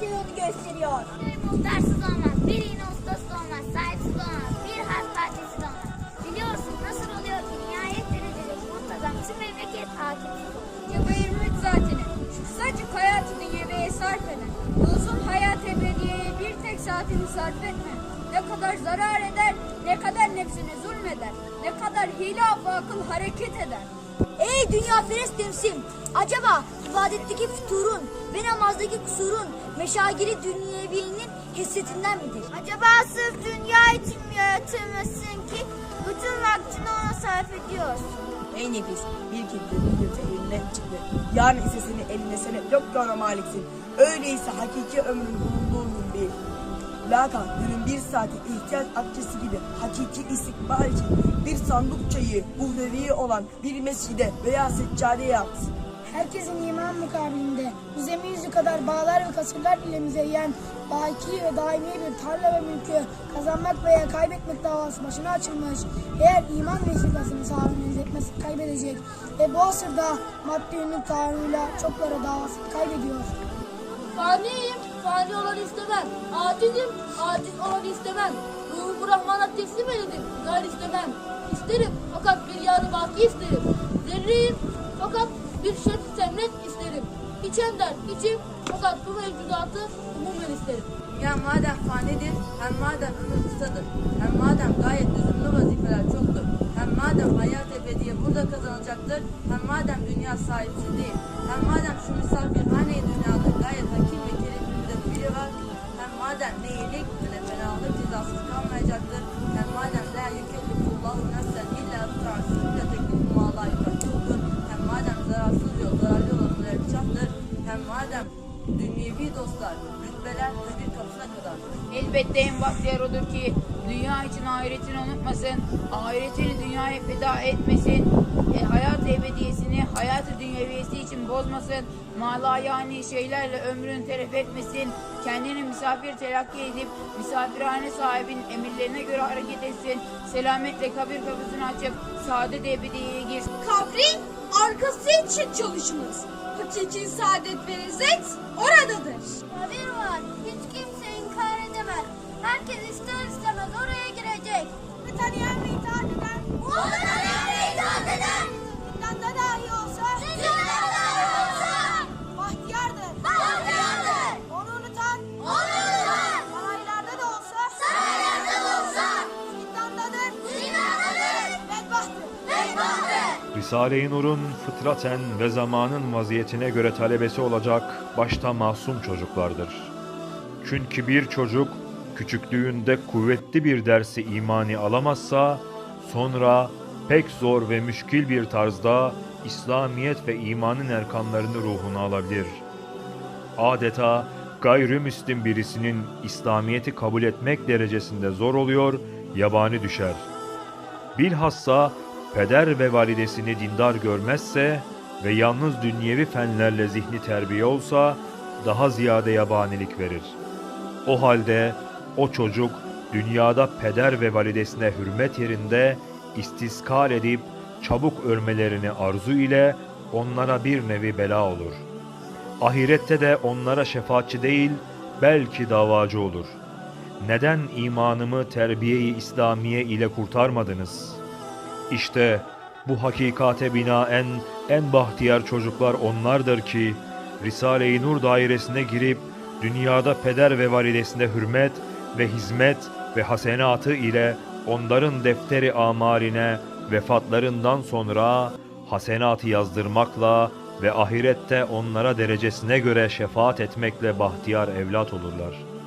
şey yolu gösteriyor. Bir muhtarsız olmaz, bir iğne ustası olmaz, sahipsiz olmaz, bir harf parçası da olmaz. Biliyorsun nasıl oluyor ki nihayet derecedeki muntazam tüm memleket hakimiz olur. Cebe 23 zatini şu kısacık hayatını yemeğe sarf eden, uzun hayat ebediyeye bir tek saatini sarf etme. Ne kadar zarar eder, ne kadar nefsine zulmeder, ne kadar hilaf akıl hareket eder. Dünya ferest temsim! Acaba ibadetteki füturun ve namazdaki kusurun meşagiri dünyevinin hissetinden midir? Acaba sırf dünya için mi yaratılmışsın ki bütün vaktini ona sarf ediyorsun? Ey nefis bir gitti bir gitti elinden çıktı. Yarın ise seni eline senep yok ki ona maliksin. Öyleyse hakiki ömrün bulunduğu gün bil. Lakin günün bir saati ihtiyaç akçesi gibi hakiki istikbal için bir sandık çayı uhrevi olan bir mescide veya seccadeye yatsın. Herkesin iman mukabilinde bu zemin yüzü kadar bağlar ve kasırlar ile müzeyyen baki ve daimi bir tarla ve mülkü kazanmak veya kaybetmek davası başına açılmış. Eğer iman vesikasını sağlamayız etmesi kaybedecek ve bu asırda maddi ünlü taarruyla çoklara davası kaybediyor. Faniyim, fani olan istemem. Acizim, aciz olan istemem. Ruhumu Rahman'a teslim edelim, gayrı istemem. İsterim fakat bir yarı baki isterim. Zerreyim fakat bir şerif semret isterim. İçen der, içim fakat bu mevcudatı umumen isterim. Ya madem fanidir, hem madem ömür kısadır, hem madem gayet lüzumlu vazifeler çoktur, hem madem hayat ebediye burada kazanacaktır, hem madem dünya sahipsiz değil, hem madem şu misafirhane dünyada gayet hakim Elbette en bahtiyar odur ki dünya için ahiretini unutmasın, ahiretini dünyaya feda etmesin, e, hayat ebediyesini hayatı dünyeviyesi için bozmasın, mala yani şeylerle ömrünü telef etmesin, kendini misafir telakki edip misafirhane sahibinin emirlerine göre hareket etsin, selametle kabir kapısını açıp saadet ebediyeye girsin. Kabrin arkası için çalışınız. Hakiki saadet ve lezzet oradadır. Kabir var, hiç kimse edemez. Herkes ister istemez oraya girecek. Bir tanıyan ve itaat eden, o tanıyan ve itaat eden. Zindanda dahi olsa, zindanda dahi olsa. Bahtiyardır, bahtiyardır. Onu unutan, onu unutan. Saraylarda da olsa, saraylarda da olsa. Zindandadır, zindandadır. Bedbahtır, bedbahtır. Risale-i Nur'un fıtraten ve zamanın vaziyetine göre talebesi olacak başta masum çocuklardır. Çünkü bir çocuk küçüklüğünde kuvvetli bir dersi imani alamazsa sonra pek zor ve müşkil bir tarzda İslamiyet ve imanın erkanlarını ruhuna alabilir. Adeta gayrimüslim birisinin İslamiyet'i kabul etmek derecesinde zor oluyor, yabani düşer. Bilhassa peder ve validesini dindar görmezse ve yalnız dünyevi fenlerle zihni terbiye olsa daha ziyade yabanilik verir. O halde o çocuk dünyada peder ve validesine hürmet yerinde istiskal edip çabuk ölmelerini arzu ile onlara bir nevi bela olur. Ahirette de onlara şefaatçi değil belki davacı olur. Neden imanımı terbiye-i İslamiye ile kurtarmadınız?'' İşte bu hakikate binaen en bahtiyar çocuklar onlardır ki Risale-i Nur dairesine girip dünyada peder ve validesine hürmet ve hizmet ve hasenatı ile onların defteri amaline vefatlarından sonra hasenatı yazdırmakla ve ahirette onlara derecesine göre şefaat etmekle bahtiyar evlat olurlar.''